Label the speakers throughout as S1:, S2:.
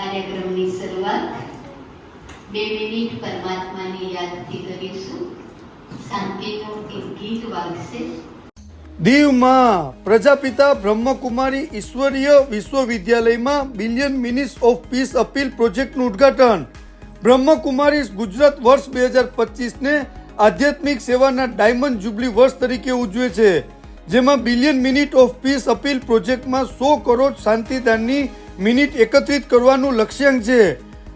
S1: કાર્યક્રમની શરૂઆત બે મિનિટ પરમાત્માની યાદથી કરીશું. શાંતિનું એક ગીત વાગશે.
S2: દીવમાં પ્રજાપિતા બ્રહ્મકુમારી ઈશ્વરીય વિશ્વવિદ્યાલયમાં billion minutes of peace appeal પ્રોજેક્ટનું ઉદ્ઘાટન. બ્રહ્મકુમારી ગુજરાત વર્ષ બે હજાર પચીસને આધ્યાત્મિક સેવાના ડાયમંડ જુબલી વર્ષ તરીકે ઉજવે છે. જેમાં billion minute of peace appeal પ્રોજેક્ટમાં સો કરોડ શાંતિદાનની મિનિટ એકત્રિત કરવાનું લક્ષ્યાંક છે.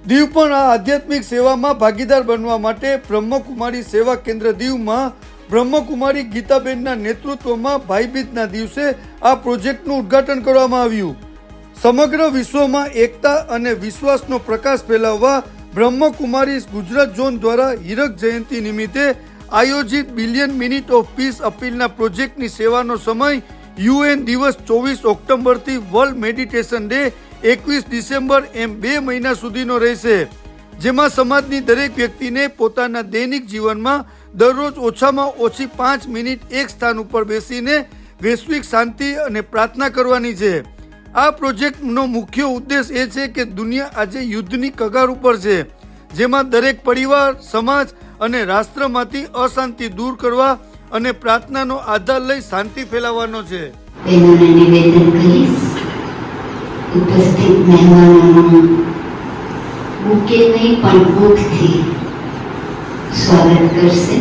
S2: દીવ પણ આ આધ્યાત્મિક સેવામાં ભાગીદાર બનવા માટે બ્રહ્મકુમારી સેવા કેન્દ્ર દીવમાં બ્રહ્મકુમારી ગીતાબેનના નેતૃત્વમાં ભાઈબીજના દિવસે આ પ્રોજેક્ટનું ઉદ્ઘાટન કરવામાં આવ્યું. સમગ્ર વિશ્વમાં એકતા અને વિશ્વાસનો પ્રકાશ ફેલાવવા બ્રહ્મકુમારી ગુજરાત ઝોન દ્વારા હીરક જયંતિ નિમિત્તે આયોજિત બિલિયન મિનિટ ઓફ પીસ અપીલના પ્રોજેક્ટની સેવાનો સમય યુએન દિવસ ચોવીસ ઓક્ટોબરથી વર્લ્ડ મેડિટેશન ડે એકવીસ ડિસેમ્બર એમ બે મહિના સુધીનો રહેશે, જેમાં સમાજની દરેક વ્યક્તિને પોતાના દૈનિક જીવનમાં દરરોજ ઓછામાં ઓછી પાંચ મિનિટ એક સ્થાન ઉપર બેસીને વૈશ્વિક શાંતિ અને પ્રાર્થના કરવાની છે. આ પ્રોજેક્ટનો મુખ્ય ઉદ્દેશ એ છે કે દુનિયા આજે યુદ્ધની કગાર ઉપર છે, જેમાં દરેક પરિવાર, સમાજ અને રાષ્ટ્રમાંથી અશાંતિ દૂર કરવા અને પ્રાર્થનાનો આધાર લઈ શાંતિ ફેલાવવાનો છે.
S1: ઉપસ્થિત મહેમાનોનું બુકે નહીં, પણ બુકથી સ્વાગત કરશે.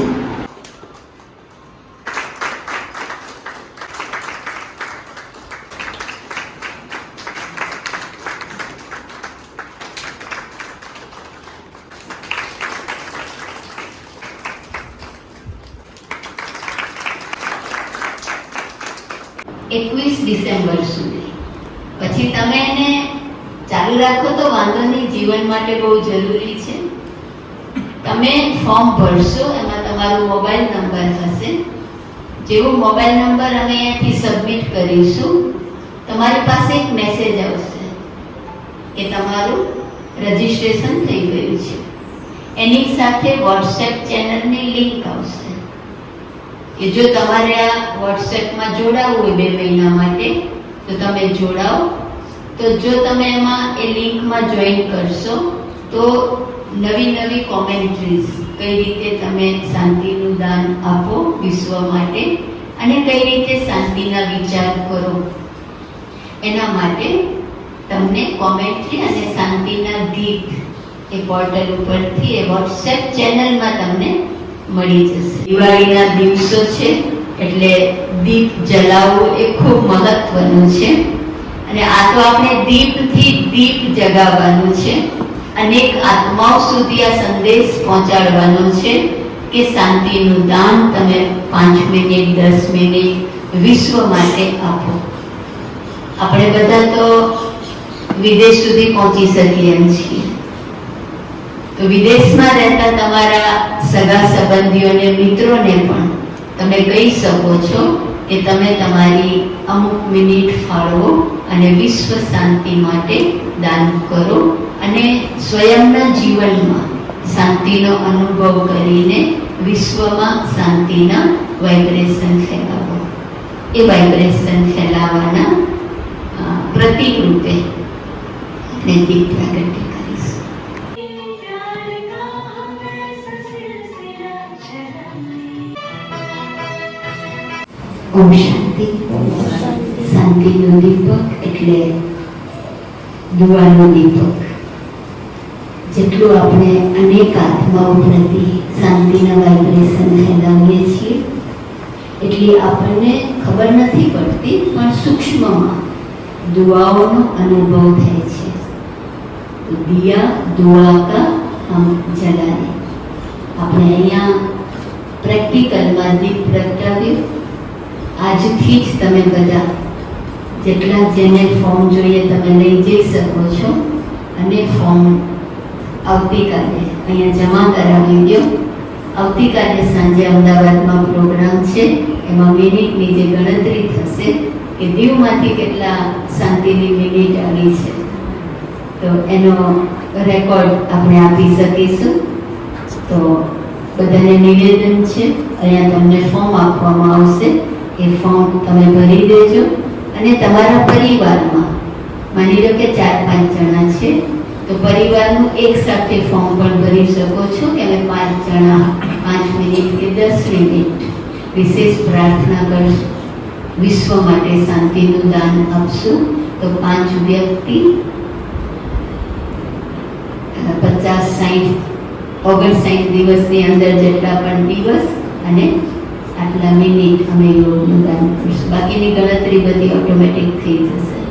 S1: એકવીસ ડિસેમ્બર સુધી. પછી તમે એને ચાલુ રાખો તો વાંધો નહીં, જીવન માટે બહુ જરૂરી છે. તમે ફોર્મ ભરશો, એમાં તમારો મોબાઈલ નંબર હશે. જેવો મોબાઈલ નંબર અમે અહીંયાથી સબમિટ કરીશું, તમારી પાસે એક મેસેજ આવશે કે તમારું રજિસ્ટ્રેશન થઈ ગયું છે. એની સાથે વોટ્સએપ ચેનલની લિંક આવશે. કે જો તમારે આ વોટ્સએપમાં જોડાવવું હોય બે મહિના માટે, તો તમે જોડાઓ. તો જો તમે એમાં એ લિંકમાં જોઈન કરશો, તો નવી નવી કોમેન્ટ્રીઝ કઈ રીતે તમે શાંતિનું દાન આપો વિશ્વ માટે અને કઈ રીતે શાંતિના વિચાર કરો. એના માટે તમને કોમેન્ટ્રી અને શાંતિના ગીત એ પોર્ટલ ઉપરથી એ વોટ્સએપ ચેનલમાં તમને મળી જશે. દિવાળીના દિવસો છે, એટલે દીપ જલાવવું એ ખૂબ મહત્વનું છે. અને આ તો આપણે દીપથી દીપ જગાવવાનું છે. અનેક આત્માઓ સુધી આ સંદેશ પહોંચાડવાનો છે કે શાંતિનું દાન તમે પાંચ મિનિટ દસ મિનિટ વિશ્વ માટે આપો. આપણે બધા તો વિદેશ સુધી પહોંચી શકીએ એમ છીએ. તો વિદેશમાં રહેતા તમારા સગા સંબંધીઓને, મિત્રોને પણ તમે કહી શકો છો કે તમે તમારી અમુક મિનિટ ફાળવો અને વિશ્વ શાંતિ માટે દાન કરો અને સ્વયંના જીવનમાં શાંતિનો અનુભવ કરીને વિશ્વમાં શાંતિના વાઇબ્રેશન ફેલાવો. એ વાઇબ્રેશન ફેલાવાના પ્રતિકરૂપે પ્રતીક રૂપે આપણે ઓમ શાંતિ શાંતિનો દીપક એટલે દુવાનો દીપક. જેટલું આપણે અનેક આત્માઓ પ્રતિ શાંતિના વાઇબ્રેશન ફેલાવીએ છીએ, એટલી આપણને ખબર નથી પડતી, પણ સૂક્ષ્મમાં દુઆઓનો અનુભવ થાય છે. તો દિયા, દુઆ કા હમ જલાએ. આપણે અહીંયા પ્રેક્ટિકલમાં દીપ પ્રગટાવ્યું આજથી જ તમે બધા જેટલા જેને ફોર્મ જોઈએ તમે લઈ જઈ શકો છો અને ફોર્મ આવતીકાલે અહીંયા જમા કરાવી દો. આવતીકાલે સાંજે અમદાવાદમાં પ્રોગ્રામ છે. એમાં મિનિટની જે ગણતરી થશે કે દીવમાંથી કેટલા શાંતિની મિનિટ આવી છે. તો એનો રેકોર્ડ આપણે આપી શકીશું. તો બધાને નિવેદન છે. અહીંયા તમને ફોર્મ આપવામાં આવશે. એ ફોર્મ તમે ભરી દેજો. અને તમારા પરિવારમાં, માની લો કે ચાર પાંચ જણા છે, તો પરિવારનું એક સાથે ફોર્મ પણ ભરી શકો છો, કે અમે પાંચ જણા પાંચ મિનિટ કે દસ મિનિટ વિશેષ પ્રાર્થના કરશું. વિશ્વ માટે શાંતિનું દાન આપશું. તો પાંચ વ્યક્તિ પચાસ સાઠ ઓગણસાઠ દિવસની અંદર જેટલા પણ દિવસ અને આટલા મિનિટ અમે યોગનું દાન કરીશું. બાકીની ગણતરી બધી ઓટોમેટિક થઈ જશે.